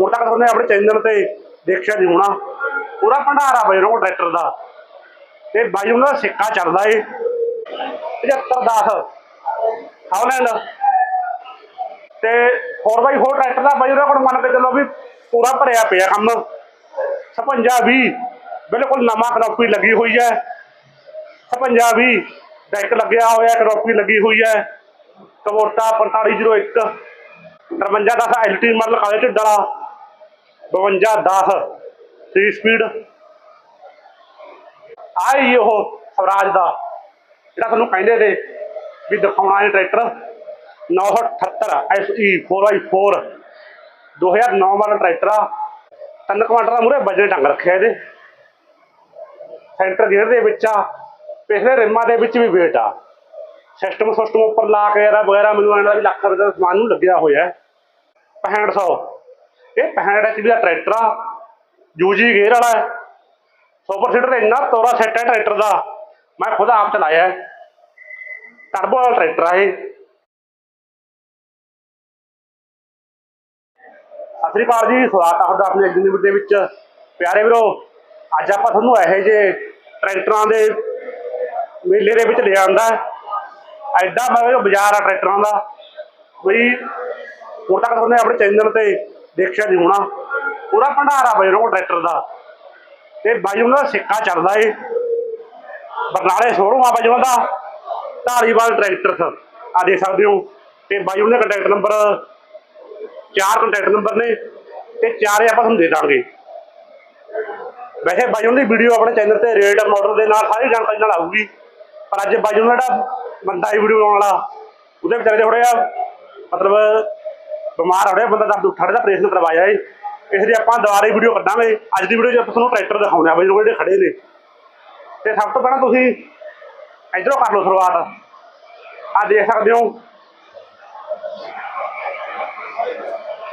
ਹੁਣ ਤੱਕ ਤੁਹਾਨੂੰ ਆਪਣੇ ਚੈਨਲ ਤੇ ਦੇਖਿਆ ਨਹੀਂ ਹੋਣਾ। ਪੂਰਾ ਭੰਡਾਰਾ ਬਾਈ ਉਹਨਾਂ ਟਰੈਕਟਰ ਦਾ। ਤੇ ਬਾਈ ਉਹਨਾਂ ਦਾ ਸਿੱਕਾ ਚੱਲਦਾ ਏ। 7510 ਹਾਲੈਂਡ ਤੇ 4x4 ਟਰੈਕਟਰ ਦਾ ਬਾਈ ਉਹਨਾਂ ਕੋਲ ਮੰਨ ਕੇ ਚੱਲੋ ਵੀ ਪੂਰਾ ਭਰਿਆ ਪਿਆ ਕੰਮ। 56 20 ਬਿਲਕੁਲ ਨਵਾਂ ਕਨੋਪੀ ਲੱਗੀ ਹੋਈ ਹੈ। 56 20 ਡੈਕ ਲੱਗਿਆ ਹੋਇਆ ਕਨੋਪੀ ਲੱਗੀ ਹੋਈ ਹੈ। ਕਵੋਟਾ 4501 53 10 ਐਲਟੀ ਮਾਡਲ ਕਾਲੇ ਢਿੱਡ ਵਾਲਾ। 52 10 3 ਸਪੀਡ ਆਈ ਉਹ ਸਵਰਾਜ ਦਾ, ਜਿਹੜਾ ਤੁਹਾਨੂੰ ਕਹਿੰਦੇ ਨੇ ਵੀ ਦਿਖਾਉਣਾ ਹੈ ਟਰੈਕਟਰ। 978 SE 4x4 2009 ਵਾਲਾ ਟਰੈਕਟਰ ਆ। ਤਿੰਨ ਕੁਆਂਟਲ ਦਾ ਮੂਰੇ ਵਜਨ ਟੰਗ ਰੱਖਿਆ ਇਹਦੇ। ਸੈਂਟਰ ਗੇਅਰ ਦੇ ਵਿੱਚ ਆ, ਪਿਛਲੇ ਰਿਮਾਂ ਦੇ ਵਿੱਚ ਵੀ ਵੇਟ ਆ। ਸਿਸਟਮ ਸਿਸਟਮ ਉੱਪਰ ਲਾ ਕੇ ਯਾਰਾ ਵਗੈਰਾ ਮੈਨੂੰ ਇਹਨਾਂ ਦਾ ਵੀ ਲੱਖ ਰੁਪਏ ਦਾ ਸਮਾਨ ਨੂੰ ਲੱਗਿਆ ਹੋਇਆ। ਹੈ 6500 ਇਹ 65 ਐਚਪੀ ਦਾ ਟਰੈਕਟਰ ਆ ਯੂਜੀ ਗੇਅਰ ਵਾਲਾ ਹੈ। ਸੁਪਰ ਸੀਡਰ ਇੰਨਾ ਤੋਰਾ ਸੈੱਟ ਹੈ ਟਰੈਕਟਰ ਦਾ। ਮੈਂ ਖੁਦ ਆਪ ਚਲਾਇਆ ਹੈ। ਟਰਬੋ ਵਾਲਾ ਟਰੈਕਟਰ ਆ ਇਹ। ਸਤਿ ਸ੍ਰੀ ਅਕਾਲ ਜੀ, ਸਵਾਗਤ ਆ ਤੁਹਾਡਾ ਆਪਣੇ ਐਗਜ਼ੀਬਿਟ ਦੇ ਵਿੱਚ। ਪਿਆਰੇ ਵੀਰੋ, ਅੱਜ ਆਪਾਂ ਤੁਹਾਨੂੰ ਇਹੋ ਜਿਹੇ ਟਰੈਕਟਰਾਂ ਦੇ ਮੇਲੇ ਦੇ ਵਿੱਚ ਲੈ ਆਂਦਾ ਐਡਾ ਮੈਂ ਬਾਜ਼ਾਰ ਆ ਟਰੈਕਟਰਾਂ ਦਾ। ਬਈ ਹੁਣ ਤੱਕ ਤੁਹਾਨੂੰ ਆਪਣੇ ਚੈਨਲ ਤੇ ਦੇਖਿਆ ਨਹੀਂ ਹੋਣਾ। ਪੂਰਾ ਭੰਡਾਰਾ ਬਾਈ ਟਰੈਕਟਰ ਦਾ। ਤੇ ਬਾਈ ਉਹਨਾਂ ਦਾ ਸਿੱਕਾ ਚੱਲਦਾ ਏ। ਬਰਨਾਲੇ ਸ਼ੋਰੂਮ ਆ ਬਾਈ ਉਹਨਾਂ ਦਾ। ਧਾਰੀਵਾਲ ਟਰੈਕਟਰਸ ਆ ਦੇਖ ਸਕਦੇ ਹੋ। ਤੇ ਬਾਈ ਉਹਨਾਂ ਦਾ ਕੰਟੈਕਟ ਨੰਬਰ ਚਾਰ ਕੰਟੈਕਟ ਨੰਬਰ ਨੇ। ਤੇ ਚਾਰੇ ਆਪਾਂ ਤੁਹਾਨੂੰ ਦੇ ਦਾਂਗੇ। ਵੈਸੇ ਬਾਈ ਉਹਨਾਂ ਦੀ ਵੀਡੀਓ ਆਪਣੇ ਚੈਨਲ ਤੇ ਰੇਟ ਮਾਡਲ ਦੇ ਨਾਲ ਸਾਰੀ ਜਾਣਕਾਰੀ ਨਾਲ ਆਊਗੀ। ਪਰ ਅੱਜ ਬਾਈ ਉਹਨਾਂ ਦਾ ਬੰਦਾ ਹੀ ਵੀਡੀਓ ਬਣਾਉਣ ਵਾਲਾ, ਉਹਦੇ ਵਿਚਾਰੇ ਦੇ ਥੋੜਾ ਜਿਹਾ ਮਤਲਬ ਬਿਮਾਰ ਹੋ ਰਿਹਾ, ਬੰਦਾ ਦਰਦ ਉੱਠਾ ਦਾ ਆਪਰੇਸ਼ਨ ਕਰਵਾਇਆ ਏ। ਇਸ ਦੀ ਆਪਾਂ ਦੁਬਾਰਾ ਵੀਡੀਓ ਕੱਢਾਂਗੇ। ਅੱਜ ਦੀ ਵੀਡੀਓ 'ਚ ਆਪਾਂ ਤੁਹਾਨੂੰ ਟਰੈਕਟਰ ਦਿਖਾਉਂਦੇ ਬਈ ਬਾਈ, ਜਿਹੜੇ ਖੜੇ ਨੇ। ਤੇ ਸਭ ਤੋਂ ਪਹਿਲਾਂ ਤੁਸੀਂ ਇਧਰੋਂ ਕਰ ਲਓ ਸ਼ੁਰੂਆਤ। ਆ ਦੇਖ ਸਕਦੇ ਹੋ।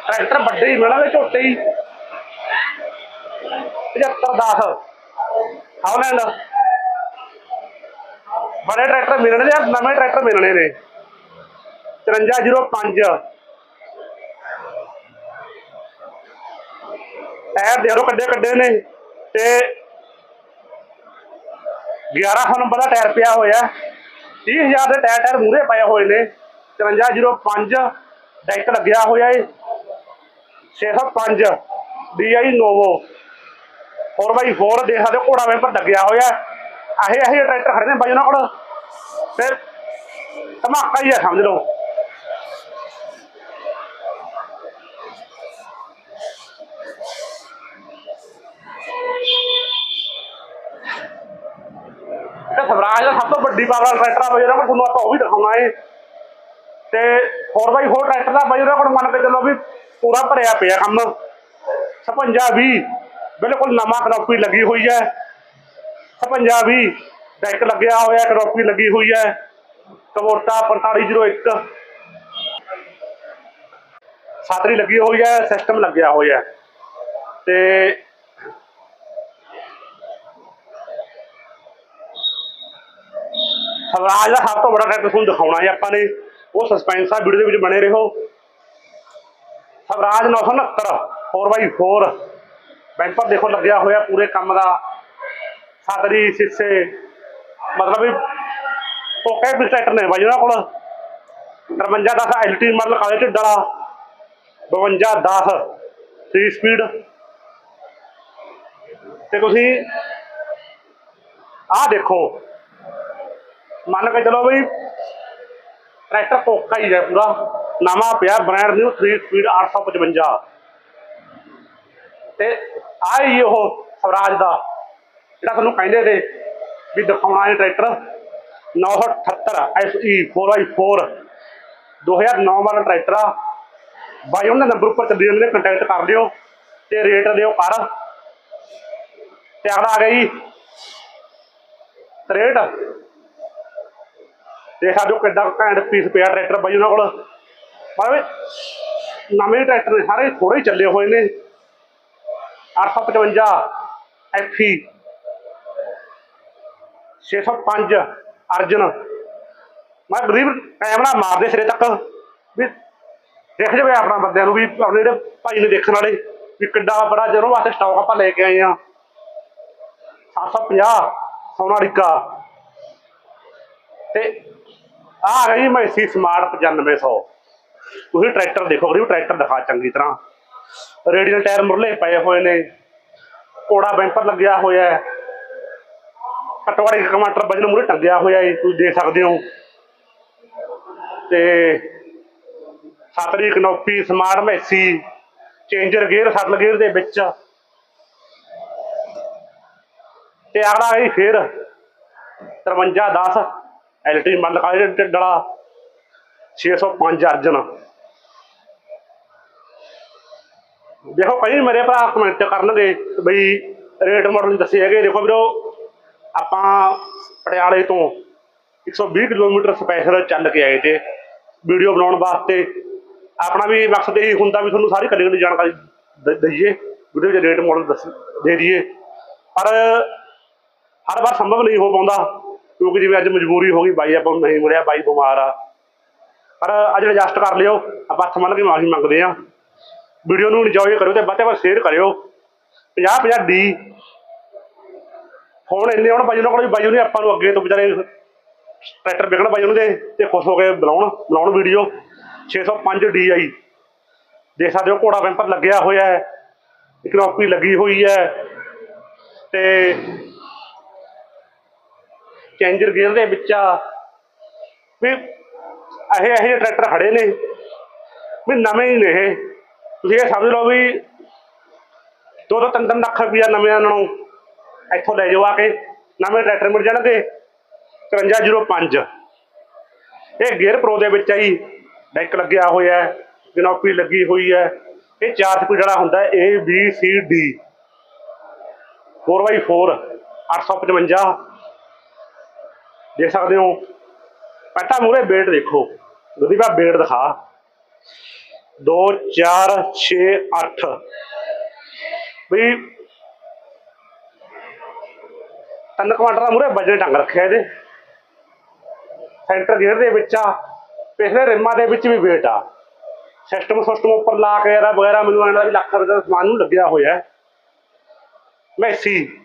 ਟਰੈਕਟਰ ਵੱਡੇ ਹੀ ਮਿਲਣਗੇ ਝੋਟੇ ਹੀ। 75 10 ਹਾਲੈਂਡ ਬੜੇ ਟਰੈਕਟਰ ਮਿਲਣੇ ਨੇ, ਨਵੇਂ ਟਰੈਕਟਰ ਮਿਲਣੇ ਨੇ। 5305 ਟਾਇਰ ਦੇ ਰੋ ਕੱਡੇ ਕੱਡੇ ਨੇ। ਤੇ 1100 ਨੰਬਰ ਦਾ ਟਾਇਰ ਪਿਆ ਹੋਇਆ। 30000 ਦੇ ਟਾਇਰ ਟਾਇਰ ਮੂਰੇ ਪਏ ਹੋਏ ਨੇ। 5305 ਡੈਕ ਲੱਗਿਆ ਹੋਇਆ ਏ। 605 DI ਨੋਵੋ। 4x4 ਦੇਖ ਸਕਦੇ ਹੋ, ਘੋੜਾ ਵੇਪਰ ਲੱਗਿਆ ਹੋਇਆ ਆਹੇ ਆਹੇ ਟਰੈਕਟਰ ਖੜੇ ਨੇ ਬਾਈ ਉਹਨਾਂ ਕੋਲ। ਫਿਰ ਧਮਾਕਾ ਹੀ ਆ, ਸਮਝ ਲਓ। ਸਵਰਾਜ ਦਾ ਸਭ ਤੋਂ ਵੱਡੀ ਪਾਵਰ ਵਾਲਾ ਟਰੈਕਟਰ ਆ ਬਾਈ ਉਹਨਾਂ ਕੋਲ ਆਪਾਂ ਉਹ ਵੀ ਦਿਖਾਉਣਾ ਏ। ਤੇ 4x4 ਟਰੈਕਟਰ ਦਾ ਬਾਈ ਉਹਨਾਂ ਕੋਲ ਮੰਨ ਕੇ ਚੱਲੋ ਵੀ ਪੂਰਾ ਭਰਿਆ ਪਿਆ ਕੰਮ। 56 20 ਬਿਲਕੁਲ ਨਵਾਂ ਕਨੋਪੀ ਲੱਗੀ ਹੋਈ ਹੈ। 56 20 ਡੈਕ ਲੱਗਿਆ ਹੋਇਆ ਕਨੋਪੀ ਲੱਗੀ ਹੋਈ ਹੈ। ਕਵੋਟਾ 4501 ਸਾਤਰੀ ਲੱਗੀ ਹੋਈ ਹੈ ਸਿਸਟਮ ਲੱਗਿਆ ਹੋਇਆ। ਤੇ ਸਵਰਾਜ ਦਾ ਸਭ ਤੋਂ ਵੱਡਾ ਟਰੈਕਟਰ ਤੁਹਾਨੂੰ ਦਿਖਾਉਣਾ ਹੈ ਆਪਾਂ ਨੇ। ਉਹ ਸਸਪੈਂਸ ਆ ਵੀਡੀਓ ਦੇ ਵਿੱਚ ਬਣੇ ਰਹੋ। ਸਵਰਾਜ 969 4x4 ਬੈਂਪਰ ਦੇਖੋ ਲੱਗਿਆ ਹੋਇਆ ਪੂਰੇ ਕੰਮ ਦਾ। ਸਾਤਰੀ ਸਿੱਸੇ। ਮਤਲਬ ਵੀ ਓਕੇ ਵੀ ਟਰੈਕਟਰ ਨੇ ਬਾਈ ਉਹਨਾਂ ਕੋਲ। 53 10 ਐਲਟੀ ਮਾਡਲ ਕਾਲੇ ਢਿੱਡ ਵਾਲਾ। 52 10 3 ਸਪੀਡ ਤੇ ਤੁਸੀਂ ਆਹ ਦੇਖੋ ਮੰਨ ਕੇ ਚਲੋ ਬਈ, ਟਰੈਕਟਰ ਕੋਕਾ ਹੀ ਹੈ ਪੂਰਾ। ਨਵਾਂ ਪਿਆ ਬ੍ਰਾਂਡ ਨਿਊ 3 ਸਪੀਡ 855 ਤੇ ਆਈ ਉਹ ਸਵਰਾਜ ਦਾ, ਜਿਹੜਾ ਤੁਹਾਨੂੰ ਕਹਿੰਦੇ ਨੇ ਵੀ ਦਿਖਾਉਣਾ ਹੈ ਟਰੈਕਟਰ 978 SE 4x4 2009 ਵਾਲਾ ਟਰੈਕਟਰ ਆ। ਬਾਈ, ਉਹਨਾਂ ਨੰਬਰ ਉੱਪਰ ਚੱਲੀ ਜਾਂਦੇ ਨੇ ਕੰਟੈਕਟ ਕਰ ਲਿਓ ਤੇ ਰੇਟ ਦਿਓ ਕਰ। ਤੇ ਅਗਲਾ ਆ ਗਿਆ ਜੀ 63 ਦੇਖ ਸਕਦੇ ਹੋ ਕਿੱਡਾ ਘੈਂਟ ਪੀਸ ਪਿਆ ਟਰੈਕਟਰ ਬਾਈ ਉਹਨਾਂ ਕੋਲ। ਪਰ ਨਵੇਂ ਟਰੈਕਟਰ ਨੇ, ਸਾਰੇ ਥੋੜੇ ਚੱਲੇ ਹੋਏ ਨੇ। 855 FE 605 ਅਰਜਨ। ਮੈਂ ਗਰੀਬ ਕੈਮਰਾ ਮਾਰਦੇ ਸਿਰੇ ਤੱਕ। ਵੀ ਦੇਖ ਜਾਵੇ ਆਪਣਾ ਬੰਦਿਆਂ ਨੂੰ ਵੀ, ਆਪਣੇ ਜਿਹੜੇ ਭਾਈ ਨੇ ਦੇਖਣ ਵਾਲੇ, ਵੀ ਕਿੱਡਾ ਬੜਾ ਜਦੋਂ ਵਾਸਤੇ ਸਟਾਕ ਆਪਾਂ ਲੈ ਕੇ ਆਏ ਆ 750 ਸੋਨਾਲੀਕਾ। ਤੇ ਆ ਗਈ ਮੈਸੀ ਸਮਾਰਟ 9500 ਤੁਸੀਂ ਟਰੈਕਟਰ ਦੇਖੋ, ਗਰੀਬ ਟਰੈਕਟਰ ਦਿਖਾ ਚੰਗੀ ਤਰ੍ਹਾਂ। ਰੇਡੀਅਲ ਟਾਇਰ ਮੁਰਲੇ ਪਏ ਹੋਏ ਨੇ। ਕੋੜਾ ਬੈਂਪਰ ਲੱਗਿਆ ਹੋਇਆ ਹੈ। ਕਟਵਾੜੀ ਕਮਾਂਟਰ ਵਜਨ ਮੂਰੇ ਟੰਗਿਆ ਹੋਇਆ ਹੈ ਤੁਸੀਂ ਦੇਖ ਸਕਦੇ ਹੋ। ਤੇ ਸਤਰੀ canopy smart Massey changer gear shuttle gear ਦੇ ਵਿੱਚ। ਤੇ ਅਗਲਾ ਹੈ ਫਿਰ 5310 ਐਲਟੀ ਮੰਨ ਲਗਾ ਜਿਹੜਾ ਡਲਾ। 605 ਅਰਜਨ। ਦੇਖੋ ਕਈ ਮੇਰੇ ਭਰਾ ਕਮੈਂਟ ਕਰਨਗੇ ਬਈ ਰੇਟ ਮਾਡਲ ਦੱਸੇ ਹੈਗੇ। ਦੇਖੋ ਵੀਰੋ, ਆਪਾਂ ਪਟਿਆਲੇ ਤੋਂ 120 ਕਿਲੋਮੀਟਰ ਸਪੈਸ਼ਲ ਚੱਲ ਕੇ ਆਏ ਤੇ ਵੀਡੀਓ ਬਣਾਉਣ ਵਾਸਤੇ ਆਪਣਾ ਵੀ ਮਕਸਦ ਇਹ ਹੁੰਦਾ ਵੀ ਤੁਹਾਨੂੰ ਸਾਰੀ ਕੱਲੀ ਦੀ ਜਾਣਕਾਰੀ ਦ- ਦਈਏ ਵੀਡੀਓ 'ਚ ਰੇਟ ਮਾਡਲ ਦੱਸ, ਦੇ ਦਈਏ। ਪਰ ਹਰ ਵਾਰ ਸੰਭਵ ਨਹੀਂ ਹੋ ਪਾਉਂਦਾ। ਕਿਉਂਕਿ ਜਿਵੇਂ ਅੱਜ ਮਜਬੂਰੀ ਹੋ ਗਈ, ਬਾਈ ਆਪਾਂ ਨੂੰ ਨਹੀਂ ਮਿਲਿਆ, ਬਾਈ ਬਿਮਾਰ ਆ। ਪਰ ਅੱਜ ਐਡਜਸਟ ਕਰ ਲਿਓ, ਆਪਾਂ ਹੱਥ ਮੰਨ ਕੇ ਮਾਫੀ ਮੰਗਦੇ ਆ ਵੀਡੀਓ ਨੂੰ ਇੰਜੋਏ ਕਰਿਓ ਤੇ ਵੱਧ ਤੋਂ ਵੱਧ ਸ਼ੇਅਰ ਕਰਿਓ। 50 50 ਡੀ ਹੁਣ ਇੰਨੇ ਹੁਣ ਬਾਈ ਉਹਨਾਂ ਕੋਲ ਵੀ ਬਾਈ ਉਹਨੇ ਆਪਾਂ ਨੂੰ ਅੱਗੇ ਤੋਂ ਵਿਚਾਰੇ ਟਰੈਕਟਰ ਵਿਕਣ ਬਾਈ ਉਹਨੂੰ ਦੇ ਤੇ ਖੁਸ਼ ਹੋ ਕੇ ਬੁਲਾਉਣ ਬੁਲਾਉਣ ਵੀਡੀਓ। 605 D I. ਦੇਖ ਸਕਦੇ ਹੋ, ਘੋੜਾ ਪੈਂਪਰ ਲੱਗਿਆ ਹੋਇਆ ਹੈ। ਇਕਨੋਪੀ ਲੱਗੀ ਹੋਈ ਹੈ। ਤੇ ਚੈਂਜਰ ਗੇਅਰ ਦੇ ਵਿੱਚ ਆ। ਵੀ ਇਹ ਇਹ ਜਿਹੇ ਟਰੈਕਟਰ ਖੜੇ ਨੇ। ਵੀ ਨਵੇਂ ਹੀ ਨੇ ਇਹ। ਤੁਸੀਂ ਇਹ ਸਮਝ ਲਓ ਵੀ ਦੋ ਦੋ ਤਿੰਨ ਤਿੰਨ ਲੱਖ ਰੁਪਇਆ ਨਵੇਂ ਨੂੰ ਇੱਥੋਂ ਲੈ ਜਾਓ ਆ ਕੇ। ਨਵੇਂ ਟਰੈਕਟਰ ਮਿਲ ਜਾਣਗੇ। 5305 ਇਹ ਗੇਅਰ ਪ੍ਰੋ ਦੇ ਵਿੱਚ ਆਈ ਡੈਕ ਲੱਗਿਆ ਹੋਇਆ ਹੈ। ਕਨੋਪੀ ਲੱਗੀ ਹੋਈ ਹੈ। ਇਹ ਚਾਰ ਸਪੀਡ ਵਾਲਾ ਹੁੰਦਾ ਹੈ A B C D 4x4 855 ਦੇਖ ਸਕਦੇ ਹੋ। ਪਹਿਟਾ ਮੂਰੇ ਵੇਟ ਦੇਖੋ। ਗਦੀਬਾ ਵੇਟ ਦਿਖਾ। 2 4 6 8 ਵੀ ਤਿੰਨ ਕੁਆਂਟਲ ਦਾ ਮੂਰੇ ਵਜਨ ਟੰਗ ਰੱਖਿਆ ਇਹਦੇ। ਸੈਂਟਰ ਗੇਅਰ ਦੇ ਵਿੱਚ ਆ। ਪਿਛਲੇ ਰਿਮਾਂ ਦੇ ਵਿੱਚ ਵੀ ਵੇਟ ਆ। ਸਿਸਟਮ ਸਿਸਟਮ ਉੱਪਰ ਲਾ ਕੇ ਇਹਦਾ ਵਗੈਰਾ ਮੈਨੂੰ ਇਹਨਾਂ ਵੀ ਲੱਖ ਰੁਪਏ ਦਾ ਸਮਾਨ ਨੂੰ ਲੱਗਿਆ ਹੋਇਆ ਹੈ। ਮੈਸੀ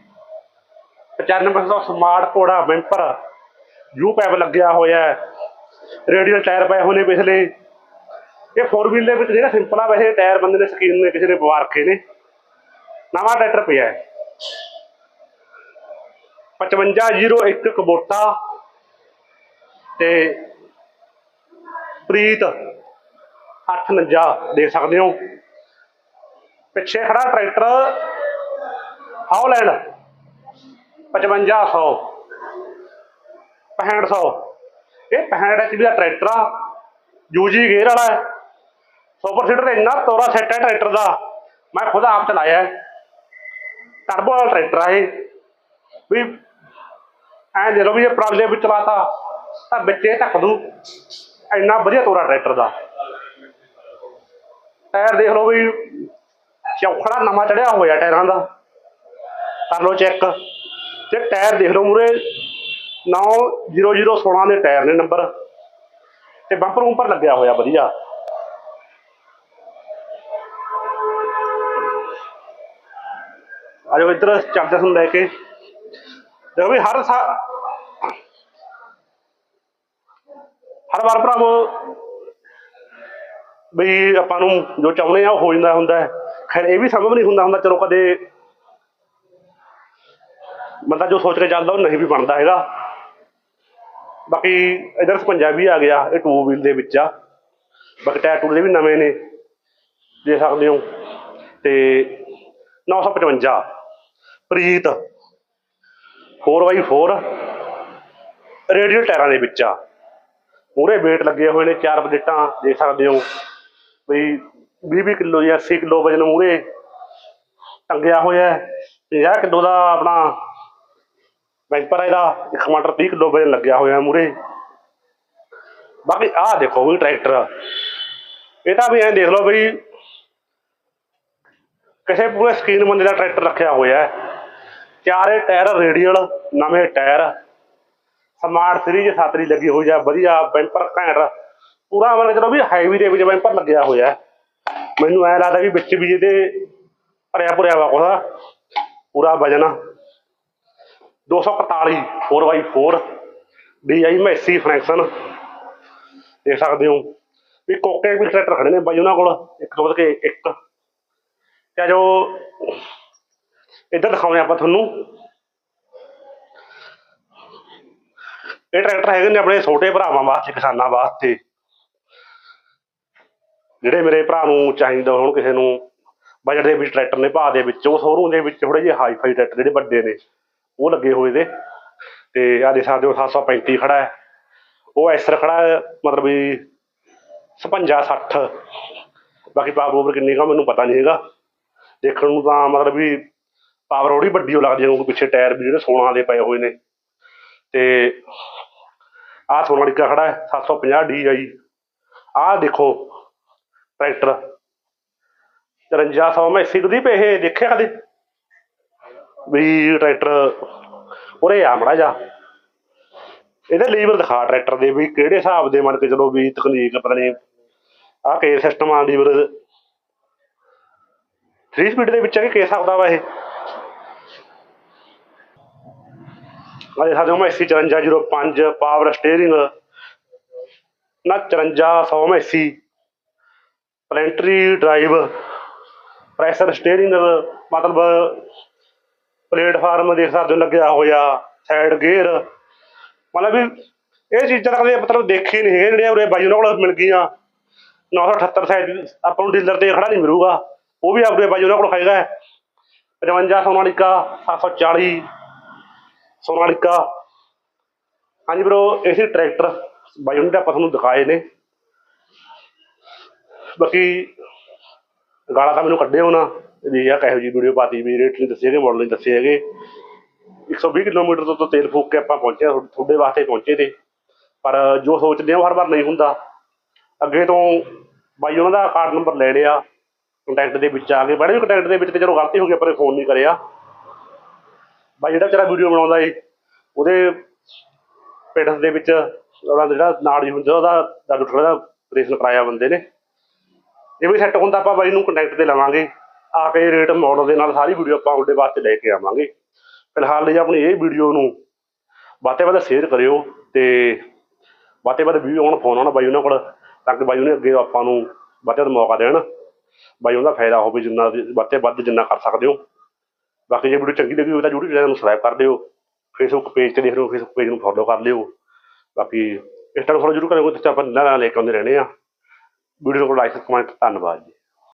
9500 ਸਮਾਰਟ ਕੋੜਾ ਬੈਂਪਰ ਯੂ ਪੈਪ ਲੱਗਿਆ ਹੋਇਆ ਹੈ। ਰੇਡੀਅਲ ਟਾਇਰ ਪਏ ਹੋਏ ਨੇ ਪਿਛਲੇ। ਇਹ 4 ਵੀਲ ਦੇ ਵਿੱਚ ਜਿਹੜਾ ਸਿੰਪਲ ਆ, ਵੈਸੇ ਟਾਇਰ ਬੰਦੇ ਨੇ ਸਕੀਨ ਨੇ ਕਿਸੇ ਨੇ ਪਵਾ ਰੱਖੇ ਨੇ। ਨਵਾਂ ਟਰੈਕਟਰ ਪਿਆ ਹੈ। 5501 ਕਬੋਟਾ ਤੇ ਪ੍ਰੀਤ 849 ਦੇਖ ਸਕਦੇ ਹੋ। ਪਿੱਛੇ ਖੜਾ ਟਰੈਕਟਰ ਹਾਲੈਂਡ 5500 6500 ਇਹ 65 ਐਚਪੀ ਦਾ ਟਰੈਕਟਰ ਆ। ਯੂਜੀ ਗੇਅਰ ਵਾਲਾ ਹੈ। ਸੁਪਰ ਸੀਡਰ ਇੰਨਾ ਤੋਰਾ ਸੈੱਟ ਹੈ ਟਰੈਕਟਰ ਦਾ। ਮੈਂ ਖੁਦ ਆਪ ਚਲਾਇਆ ਹੈ। ਟਰਬੋ ਵਾਲਾ ਟਰੈਕਟਰ ਆ ਇਹ। ਵੀ ਐ ਦੇ ਲੋ ਵੀ ਇਹ ਪਰਾਲੇ ਵਿੱਚ ਚਲਾਤਾ, ਤਾਂ ਵਿੱਚੇ ਢੱਕ ਦੂ। ਇੰਨਾ ਵਧੀਆ ਤੋਰਾ ਟਰੈਕਟਰ ਦਾ। ਟਾਇਰ ਦੇਖ ਲਓ ਵੀ ਚੌਖੜਾ ਨਵਾਂ ਚੜਿਆ ਹੋਇਆ ਟਾਇਰਾਂ ਦਾ। ਕਰ ਲਓ ਚੈੱਕ ਤੇ ਟਾਇਰ ਦੇਖ ਲਓ ਮੂਰੇ 90016 ਦੇ ਟਾਇਰ ਨੇ ਨੰਬਰ। ਤੇ ਬੰਪਰ ਉੱਪਰ ਲੱਗਿਆ ਹੋਇਆ, ਵਧੀਆ। ਆਜੋ ਇੱਧਰ ਚੱਲਦੇ ਤੁਹਾਨੂੰ ਲੈ ਕੇ। ਦੇਖੋ ਵੀ ਹਰ ਸਾ ਹਰ ਵਾਰ ਭਰਾਵੋ, ਵੀ ਆਪਾਂ ਨੂੰ ਜੋ ਚਾਹੁੰਦੇ ਆ, ਉਹ ਹੋ ਜਾਂਦਾ ਹੁੰਦਾ ਖੈਰ, ਇਹ ਵੀ ਸੰਭਵ ਨਹੀਂ ਹੁੰਦਾ ਹੁੰਦਾ, ਚਲੋ ਕਦੇ ਬੰਦਾ ਜੋ ਸੋਚ ਕੇ ਚੱਲਦਾ, ਉਹ ਨਹੀਂ ਵੀ ਬਣਦਾ ਹੈਗਾ। ਬਾਕੀ ਇਧਰ ਪੰਜਾਬੀ ਆ ਗਿਆ, ਇਹ ਟੂ ਵੀਲ ਦੇ ਵਿੱਚ ਆ। ਬਾਕੀ ਟਾਇਰ ਟੂਲੇ ਵੀ ਨਵੇਂ ਨੇ ਦੇ ਸਕਦੇ ਹੋ। ਤੇ 955 ਪ੍ਰੀਤ 4x4 ਰੇਡੀਅਲ ਟਾਇਰਾਂ ਦੇ ਵਿੱਚ ਆ। ਮੂਰੇ weight ਲੱਗੇ ਹੋਏ ਨੇ, ਚਾਰ ਪਲੇਟਾਂ ਦੇਖ ਸਕਦੇ ਹੋ। ਵੀ 20 ਕਿਲੋ ਜਾਂ 80 ਕਿਲੋ ਵਜਨ ਮੂਰੇ ਟੰਗਿਆ ਹੋਇਆ ਹੈ। 50 ਕਿਲੋ ਦਾ ਆਪਣਾ ਵੈਂਪਰ ਆ ਇਹਦਾ ਇੱਕ ਮਟਰ 30 ਕਿਲੋ ਵਜਨ ਲੱਗਿਆ ਹੋਇਆ ਮੂਰੇ। ਬਾਕੀ ਆਹ ਦੇਖੋ ਵੀ ਟਰੈਕਟਰ। ਇਹ ਤਾਂ ਵੀ ਐਂ ਦੇਖ ਲਓ ਵੀ ਕਿਸੇ ਪੂਰੇ ਸਕੀਨ ਬੰਦੇ ਦਾ ਟਰੈਕਟਰ ਰੱਖਿਆ ਹੋਇਆ ਹੈ। ਚਾਰੇ ਟਾਇਰ ਰੇਡੀਅਲ, ਨਵੇਂ ਟਾਇਰ। ਸਮਾਰਟ ਸੀਰੀਜ਼ ਸਾਤਰੀ ਲੱਗੀ ਹੋਈ ਆ, ਵਧੀਆ ਬੈਂਪਰ ਘੈਂਟ। ਪੂਰਾ ਮਤਲਬ ਚਲੋ ਵੀ ਹਾਈਵੇ ਦੇ ਵਿੱਚ ਬੈਂਪਰ ਲੱਗਿਆ ਹੋਇਆ ਮੈਨੂੰ ਐ ਲੱਗਦਾ ਵੀ ਵਿੱਚ ਵੀ ਇਹਦੇ ਭਰਿਆ ਭਰਿਆ ਵਾ ਕੋਦਾ ਪੂਰਾ ਵਜਨ। 241 4x4 DI ਮੈਸੀ ਫਰੈਕਸ਼ਨ ਦੇਖ ਸਕਦੇ ਹੋ ਵੀ ਕੋਕੇ ਵੀ ਟਰੈਕਟਰ ਖੜੇ ਨੇ ਬਾਈ ਉਹਨਾਂ ਕੋਲ, ਇੱਕ ਤੋਂ ਵੱਧ ਕੇ, ਇੱਕ। ਤੇ ਜੋ, ਇੱਧਰ ਦਿਖਾਉਂਦੇ ਆਪਾਂ ਤੁਹਾਨੂੰ। ਇਹ ਟਰੈਕਟਰ ਹੈਗੇ ਨੇ ਆਪਣੇ ਛੋਟੇ ਭਰਾਵਾਂ ਵਾਸਤੇ, ਕਿਸਾਨਾਂ ਵਾਸਤੇ। ਜਿਹੜੇ ਮੇਰੇ ਭਰਾ ਨੂੰ ਚਾਹੀਦਾ ਹੋਣ ਕਿਸੇ ਨੂੰ ਬਜਟ ਦੇ ਵਿੱਚ ਟਰੈਕਟਰ ਨੇ, ਭਾਅ ਦੇ ਵਿੱਚ, ਉਹ ਸ਼ੋਰੂਮ ਦੇ ਵਿੱਚ ਥੋੜੇ ਜਿਹੇ ਹਾਈ ਫਾਈ ਟਰੈਕਟਰ ਜਿਹੜੇ ਵੱਡੇ ਨੇ। ਉਹ ਲੱਗੇ ਹੋਏ ਦੇ। ਤੇ ਆ ਦੇਖ ਸਕਦੇ ਹੋ 735 ਖੜਾ ਹੈ। ਉਹ ਐਸਰ ਖੜਾ ਹੈ, ਮਤਲਬ ਵੀ 56 60 ਬਾਕੀ ਪਾਵਰ ਓਵਰ ਕਿੰਨੀ ਕਾ ਮੈਨੂੰ ਪਤਾ ਨਹੀਂ ਹੈਗਾ। ਦੇਖਣ ਨੂੰ ਤਾਂ ਮਤਲਬ ਵੀ ਪਾਵਰ ਉਹਦੀ ਵੱਡੀ ਉਹ ਲੱਗਦੀ ਹੈ, ਕਿਉਂਕਿ ਪਿੱਛੇ ਟਾਇਰ ਵੀ ਜਿਹੜੇ 16 ਦੇ ਪਏ ਹੋਏ ਨੇ। ਤੇ ਆਹ ਸੋਨਾਲੀਕਾ ਖੜਾ ਹੈ 750 ਡੀ ਆਈ ਆਹ ਦੇਖੋ, ਟਰੈਕਟਰ। 5300 ਮੈਂ ਸਿੱਧੀ ਪਏ ਇਹ, ਦੇਖਿਆ ਕਦੇ? ਵੀ ਟਰੈਕਟਰ ਉਰੇ ਆ ਮੜਾ ਜਾ ਇਹਦੇ ਲੀਵਰ ਦਿਖਾ ਟਰੈਕਟਰ ਦੇ ਵੀ ਕਿਹੜੇ ਹਿਸਾਬ ਦੇ ਮੰਨ ਕੇ ਚਲੋ ਵੀ ਤਕਨੀਕ ਪਤਾ ਨਹੀਂ ਆਹ ਕੇ ਸਿਸਟਮ ਆ ਲੀਵਰ 3 ਸਪੀਡ ਦੇ ਵਿੱਚ ਆ ਕਿ ਕੇ ਹਿਸਾਬ ਵਾ ਇਹ? ਅਜੇ ਸਾਡੇ ਮੈਂ 5405 ਪਾਵਰ ਸਟੀਅਰਿੰਗ ਨਾ 5400 Massey planetary drive pressure steering ਮਤਲਬ ਪਲੇਟਫਾਰਮ ਦੇਖ ਸਕਦੇ ਹੋ ਲੱਗਿਆ ਹੋਇਆ ਸਾਈਡ ਗੇਅਰ ਮਤਲਬ ਵੀ ਇਹ ਚੀਜ਼ਾਂ ਤਾਂ ਕਦੇ ਮਤਲਬ ਦੇਖੀ ਨਹੀਂ ਹੈਗੇ ਜਿਹੜੀਆਂ ਉਰੇ ਬਾਈ ਉਹਨਾਂ ਕੋਲ ਮਿਲ ਗਈਆਂ। 978 ਸਾਈਡ ਆਪਾਂ ਨੂੰ ਡੀਲਰ ਤੇ ਖੜਾ ਨਹੀਂ ਮਿਲੂਗਾ। ਉਹ ਵੀ ਆਪਣੇ ਬਾਈ ਉਹਨਾਂ ਕੋਲ ਖਾਏਗਾ 55 ਸੋਨਾਲੀਕਾ 740 ਸੋਨਾਲੀਕਾ। ਹਾਂਜੀ ਬ్రో ਇਹ ਸੀ ਟਰੈਕਟਰ ਬਾਈ ਉਹਨਾਂ ਦੇ ਆਪਾਂ ਤੁਹਾਨੂੰ ਦਿਖਾਏ ਨੇ। ਬਾਕੀ ਗਾਲਾਂ ਤਾਂ ਮੈਨੂੰ ਕੱਢੇ ਹੋਣਾ ਵੀ ਆ ਕਹੋ ਜੀ ਵੀਡੀਓ ਪਾਤੀ ਵੀ ਰੇਟ ਨਹੀਂ ਦੱਸੇ ਹੈਗੇ ਮਾਡਲ ਨਹੀਂ ਦੱਸੇ ਹੈਗੇ। 120 ਕਿਲੋਮੀਟਰ ਤੋਂ ਤਾਂ ਤੇਲ ਫੂਕ ਕੇ ਆਪਾਂ ਪਹੁੰਚੇ ਹਾਂ, ਤੁਹਾਡੇ ਵਾਸਤੇ ਪਹੁੰਚੇ ਤੇ। ਪਰ ਜੋ ਸੋਚਦੇ ਆ ਉਹ ਹਰ ਵਾਰ ਨਹੀਂ ਹੁੰਦਾ। ਅੱਗੇ ਤੋਂ ਬਾਈ ਉਹਨਾਂ ਦਾ ਕਾਰਡ ਨੰਬਰ ਲੈ ਲਿਆ ਕੰਟੈਕਟ ਦੇ ਵਿੱਚ ਆ ਗਏ ਬੜੇ ਕੰਟੈਕਟ ਦੇ ਵਿੱਚ ਤੇ ਚਲੋ ਗਲਤੀ ਹੋ ਗਈ ਪਰ ਫੋਨ ਨਹੀਂ ਕਰਿਆ। ਬਾਈ ਜਿਹੜਾ ਵਿਚਾਰਾ ਵੀਡੀਓ ਬਣਾਉਂਦਾ ਏ ਉਹਦੇ ਪਿੰਡ ਦੇ ਵਿੱਚ ਉਹਦਾ ਜਿਹੜਾ ਨਾੜ ਜੀ ਹੁੰਦਾ ਉਹਦਾ ਦਰਦ ਥੋੜਾ ਦਾ ਆਪਰੇਸ਼ਨ ਕਰਾਇਆ ਬੰਦੇ ਨੇ। ਇਹ ਵੀ ਸੈੱਟ ਹੁੰਦਾ ਆਪਾਂ ਬਾਈ ਨੂੰ ਕੰਟੈਕਟ ਤੇ ਲਵਾਂਗੇ। ਆ ਕੇ ਰੇਟ ਮਾਡਲ ਦੇ ਨਾਲ ਸਾਰੀ ਵੀਡੀਓ ਆਪਾਂ ਉਹਦੇ ਵਾਸਤੇ ਲੈ ਕੇ ਆਵਾਂਗੇ। ਫਿਲਹਾਲ ਲਈ ਆਪਣੀ ਇਹ ਵੀਡੀਓ ਨੂੰ ਬਾਤੇ ਬਾਤੇ ਸ਼ੇਅਰ ਕਰਿਓ ਤੇ ਬਾਤੇ ਬਾਤੇ ਵੀਡੀਓ ਆਉਣ ਫੋਨ ਆਉਣਾ ਬਾਈ ਉਹਨਾਂ ਕੋਲ, ਤਾਂ ਕਿ ਬਾਈ ਉਹਨੇ ਅੱਗੇ ਆਪਾਂ ਨੂੰ ਬਾਤੇ ਦਾ ਮੌਕਾ ਦੇਣ। ਬਾਈ ਉਹਦਾ ਫਾਇਦਾ ਹੋਵੇ ਜਿੰਨਾ ਬਾਤੇ ਵੱਧ ਜਿੰਨਾ ਕਰ ਸਕਦੇ ਹੋ। ਬਾਕੀ ਜੇ ਵੀਡੀਓ ਚੰਗੀ ਲੱਗੀ ਹੋਵੇ ਤਾਂ YouTube ਚੈਨਲ ਨੂੰ ਸਬਸਕ੍ਰਾਈਬ ਕਰ ਦਿਓ। ਫੇਸਬੁੱਕ ਪੇਜ ਤੇ ਦੇਖ ਰਹੇ ਹੋ ਫੇਸਬੁੱਕ ਪੇਜ ਨੂੰ ਫੋਲੋ ਕਰ ਲਿਓ। ਬਾਕੀ ਇਸ ਤਰ੍ਹਾਂ ਫੋਲੋ ਜ਼ਰੂਰ ਕਰਿਓ ਤੇ ਆਪਾਂ ਨਵਾਂ ਲੈ ਕੇ ਆਉਂਦੇ ਰਹਿੰਦੇ ਆ ਵੀਡੀਓ ਨੂੰ ਲਾਈਕ ਕਮੈਂਟ ਧੰਨਵਾਦ ਜੀ।